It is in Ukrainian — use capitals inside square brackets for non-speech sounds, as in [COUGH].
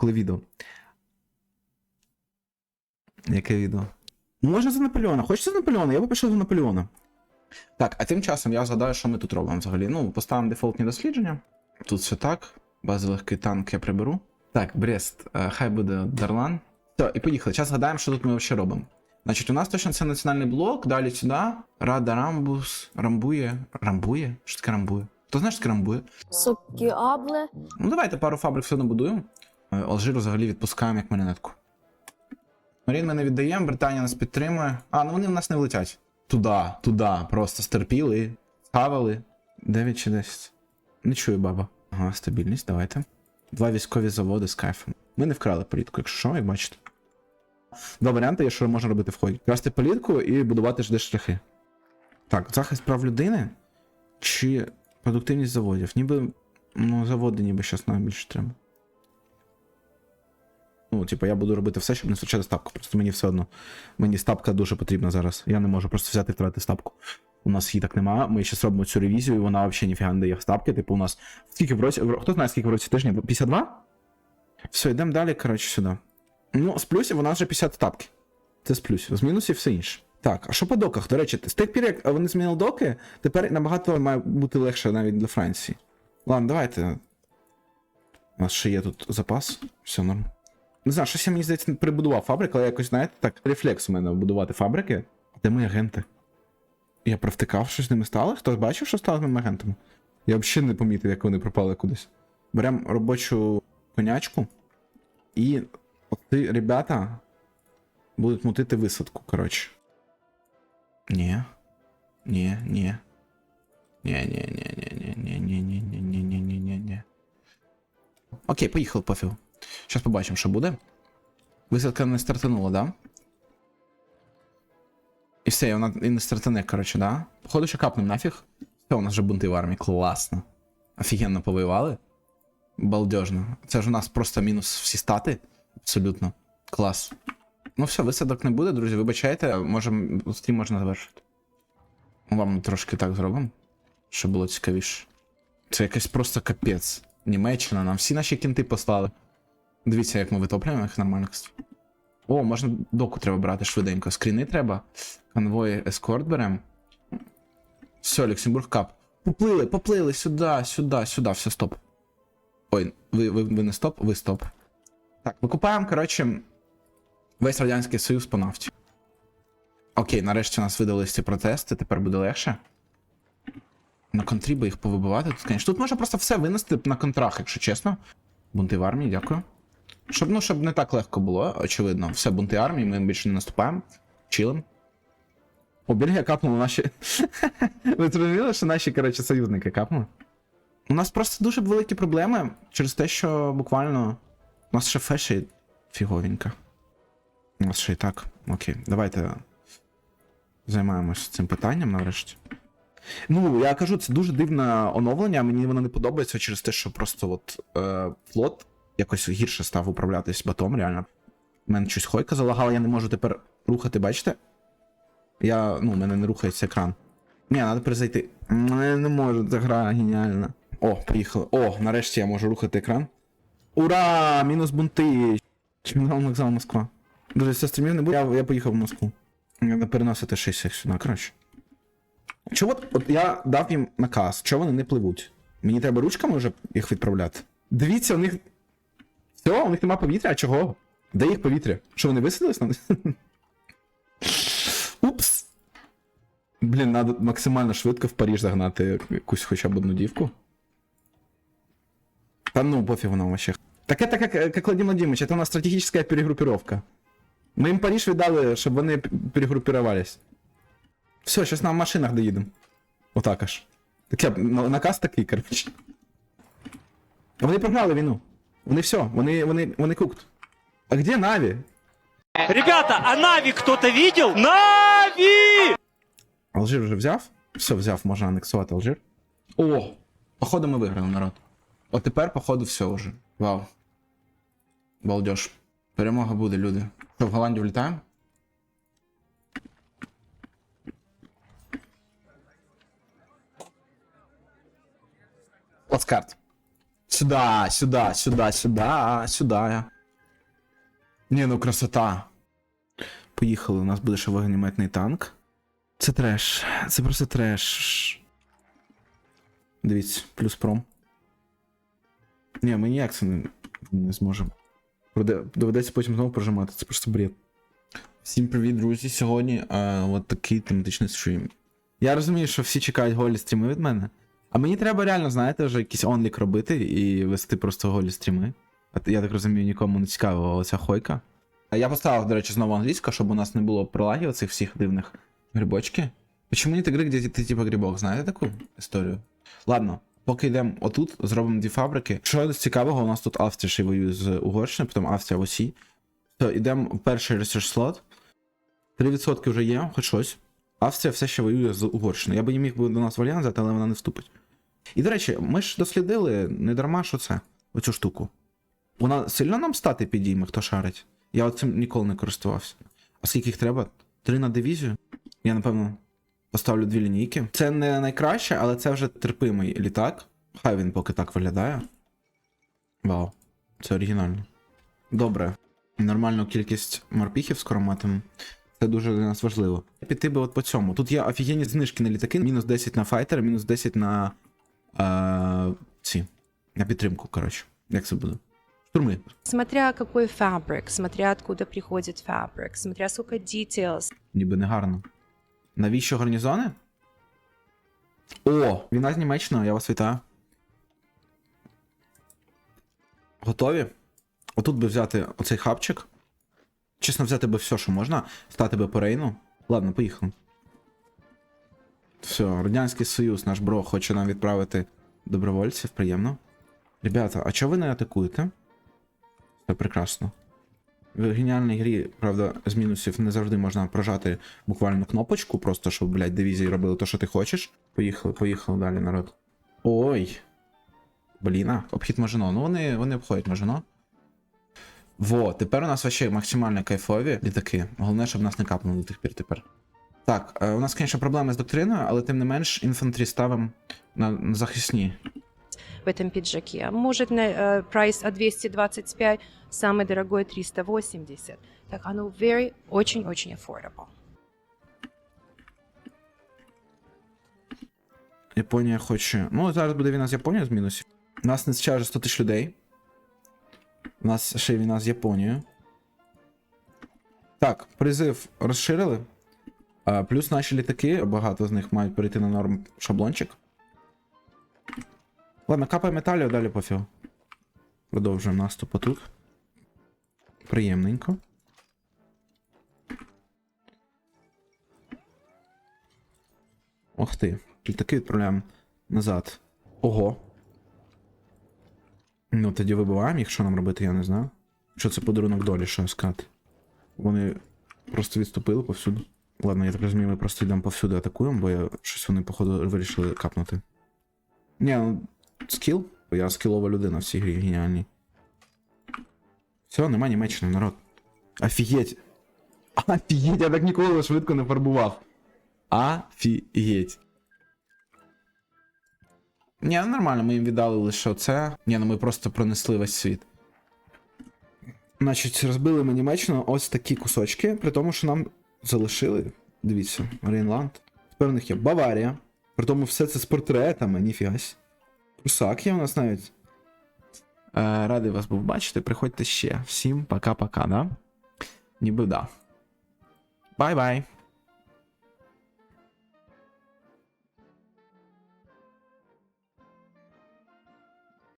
Коли відео. Яке відео? Можна за Наполеона. Хочете за Наполеона? Я би пішов за Наполеона. Так, а тим часом я згадаю, що ми тут робимо взагалі. Ну, поставимо дефолтні дослідження. Тут все так. Базовий танк я приберу. Так, Брест, е, хай буде Дарлан. Все, і поїхали. Зараз згадаємо, що тут ми взагалі робимо. Значить, у нас точно це національний блок, далі сюди. Рада Рамбус. Рамбує. Рамбує? Що таке рамбує? Хто знає, що таке рамбує? Сокіабле. Ну, давайте пару фабрик все одно Е, Алжир взагалі відпускаємо як маріонетку. Марін ми не віддаємо, Британія нас підтримує. А, ну вони в нас не влетять. Туда, туди, просто стерпіли, схавали. 9 чи 10. Не чую, баба. Ага, стабільність, давайте. Два військові заводи з кайфом. Ми не вкрали політку, якщо що, як бачите. Два варіанти є, що можна робити в ході. Красти політку і будувати ж шляхи. Так, захист прав людини чи продуктивність заводів. Ніби. Ну, заводи ніби щас найбільше треба. Ну, типу, я буду робити все, щоб не втрачати ставку. Просто мені все одно. Мені ставка дуже потрібна зараз. Я не можу просто взяти і втратити ставку. У нас її так немає. Ми ще зробимо цю ревізію, і вона взагалі ніфіга не дає ставки. Типу, у нас. Скільки в році. Хто знає, скільки в році тижня? 52? Все, йдемо далі, коротше, сюди. Ну, з плюсів у нас вже 50 ставки. Це з плюсів. З мінусів все інше. Так, а що по доках? До речі, з тих пір, як вони змінили доки, тепер набагато має бути легше навіть для Франції. Ладно, давайте. У нас ще є тут запас. Все норм. Не знаю, щось я мені здається прибудував фабрику, але якось, знаєте, так, рефлекс у мене будувати фабрики. Де мої агенти? Я провтикав, що з ними стало? Хтось бачив, що стало з моїми агентами? Я взагалі не помітив, як вони пропали кудись. Беремо робочу конячку, і оці ребята будуть мутити висадку, коротше. Ні. Ні, ні. Ні, ні, ні, ні, ні, ні, ні, ні, ні, ні, ні, ні, ні, ні. Окей, поїхали, пофіг. Зараз побачимо, що буде. Висадка не стартанула, да? І все, і вона і не стартане, коротше, да? Походу, що капнем нафіг. Все, у нас вже бунти в армії, класно. Офігенно повоювали. Балдежно. Це ж у нас просто мінус всі стати. Абсолютно. Клас. Ну все, висадок не буде, друзі, вибачайте, можемо стрім можна завершити. Вам трошки так зробимо, щоб було цікавіше. Це якийсь просто капець. Німеччина, нам всі наші кінти послали. Дивіться, як ми витоплюємо їх нормально. О, можна доку треба брати швиденько. Скріни треба. Конвої ескорт беремо. Все, Люксембург кап. Поплили, поплили сюди, сюди, сюди, все, стоп. Ой, ви, ви, ви не стоп, ви стоп. Так, викупаємо, коротше, весь Радянський Союз по нафті. Окей, нарешті у нас видались ці протести, тепер буде легше. На контрі би їх повибивати тут, звісно. Тут можна просто все винести на контрах, якщо чесно. Бунти в армії, дякую. Щоб, ну, щоб не так легко було, очевидно. Все, бунти армії, ми більше не наступаємо. Чилим. О, Бельгія капнула наші. [LAUGHS] Ви зрозуміли, що наші, коротше, союзники капнули? У нас просто дуже великі проблеми через те, що буквально. У нас ще феші фіговенька. У нас ще і так. Окей, давайте займаємось цим питанням нарешті. Ну, я кажу, це дуже дивне оновлення. Мені воно не подобається через те, що просто от е, флот якось гірше став управлятись батом, реально. У мене щось хойка залагала, я не можу тепер рухати, бачите? Я. Ну, у мене не рухається екран. Ні, треба перезайти. Я не можу, ця гра геніальна. О, поїхали. О, нарешті я можу рухати екран. Ура! Мінус бунти! Чемпіонал вокзал Москва. Друзі, все стрімів не буде, я, я поїхав в Москву. Треба переносити щось сюди, коротше. Чого от, от я дав їм наказ, чого вони не пливуть? Мені треба ручками вже їх відправляти. Дивіться, у них. Все, у них нема повітря, а чого? Де їх повітря? Що вони висадились на них? [LAUGHS] Упс. Блін, треба максимально швидко в Паріж загнати якусь хоча б одну дівку. Та ну, пофігу нам вообще. Так это как, как Владимир Владимирович, это у нас стратегическая перегруппировка. Мы им Париж віддали, щоб вони п- перегруппировались. Все, сейчас на машинах доїдемо. Отак аж. Таке, на- наказ такий, коротше. Вони програли війну. Вони все, вони, вони, вони кукт. А где Наві? Ребята, а Нави кто-то видел? Нави! Алжир вже взяв? Все, взяв, можна анексувати Алжир. О! Походу ми виграли народ. От тепер, походу, все вже. Вау. Балдеж. Перемога буде, люди. Що, в Голландію влітаємо? Плацкарт. Сюда, сюда, сюда, сюда, сюда. Ні, ну красота. Поїхали, у нас буде ще вогнеметний танк. Це треш. Це просто треш. Дивіться, плюс пром. Ні, ми ніяк це не, не зможемо. Доведеться потім знову прожимати, це просто бред. Всім привіт, друзі. Сьогодні е, от такий тематичний стрім. Я розумію, що всі чекають голі стріми від мене. А мені треба реально, знаєте, вже якийсь онлік робити і вести просто голі стріми. Я так розумію, нікому не цікава оця хойка. А Я поставив, до речі, знову англійську, щоб у нас не було прилагів оцих всіх дивних грибочки. Почему нет игры, где ти типа грибок? Знаєте таку історію? Ладно, поки йдемо отут, зробимо дві фабрики. Що з цікавого, у нас тут Австрія ще воює з Угорщиною, потім Австрія в осі. То йдемо в перший ресерч слот. 3% вже є, хоч щось. Австрія все ще воює з Угорщиною. Я би не міг би до нас в альянс але вона не вступить. І до речі, ми ж дослідили не дарма, що це, оцю штуку. Вона сильно нам стати підійме, хто шарить. Я цим ніколи не користувався. А скільки їх треба? Три на дивізію? Я, напевно, поставлю дві лінійки. Це не найкраще, але це вже терпимий літак. Хай він поки так виглядає. Вау, це оригінально. Добре. Нормальну кількість морпіхів скоро матимемо. Це дуже для нас важливо. Піти би от по цьому. Тут є офігенні знижки на літаки, мінус 10 на файтер, мінус 10 на. Е, ці. На підтримку, коротше. Як це буде? Штурми. Смотря какой фабрик, смотря откуда приходит фабрик, смотря сколько details. Ніби не гарно. Навіщо гарнізони? О! Війна з Німеччиною, я вас вітаю. Готові? Отут би взяти оцей хабчик. Чесно, взяти би все, що можна. Стати би по рейну. Ладно, поїхали. Все, Радянський Союз, наш бро, хоче нам відправити добровольців, приємно. Ребята, а чого ви не атакуєте? Це прекрасно. В геніальній грі, правда, з мінусів не завжди можна прожати буквально кнопочку, просто щоб, блядь, дивізії робили те, що ти хочеш. Поїхали, поїхали далі, народ. Ой. Бліна, обхід Мажино. Ну вони, вони обходять Мажино. Во, тепер у нас вообще максимально кайфові літаки. Головне, щоб нас не капнули до тих пір тепер. Так, е, у нас, звісно, проблеми з доктриною, але тим не менш інфантрі ставимо на, на захисні. в этом пиджаке. Может, на э, прайс от 225, самый дорогой 380. Так оно very, очень-очень affordable. Японія хоче. Ну, зараз буде війна з Японією з мінусів. У нас не зараз 100 тисяч людей. У нас ще війна з Японією. Так, призив розширили. Плюс наші літаки, багато з них мають перейти на норм шаблончик. Ладно, капає металію, далі пофіг. Продовжуємо наступ тут. Приємненько. Ох ти. Літаки відправляємо назад. Ого. Ну, тоді вибиваємо їх, що нам робити, я не знаю. Що це подарунок долі, що сказати. Вони просто відступили повсюду. Ладно, я так розумію, ми просто йдемо повсюди атакуємо, бо я щось вони, походу, вирішили капнути. Ні, ну, скіл. Я скілова людина в цій грі геніальній. Все, нема Німеччини, народ. Офігеть. Офігеть, я так ніколи швидко не фарбував. Офігеть. Ні, ну нормально, ми їм віддали лише оце. Ні, ну ми просто пронесли весь світ. Значить, розбили ми Німеччину ось такі кусочки, при тому, що нам залишили. Дивіться, Рейнланд. Тепер у них є Баварія. При тому все це з портретами, ніфігась. Прусак є у нас навіть. Е, радий вас був бачити. Приходьте ще. Всім пока-пока, да? Ніби да. Бай-бай.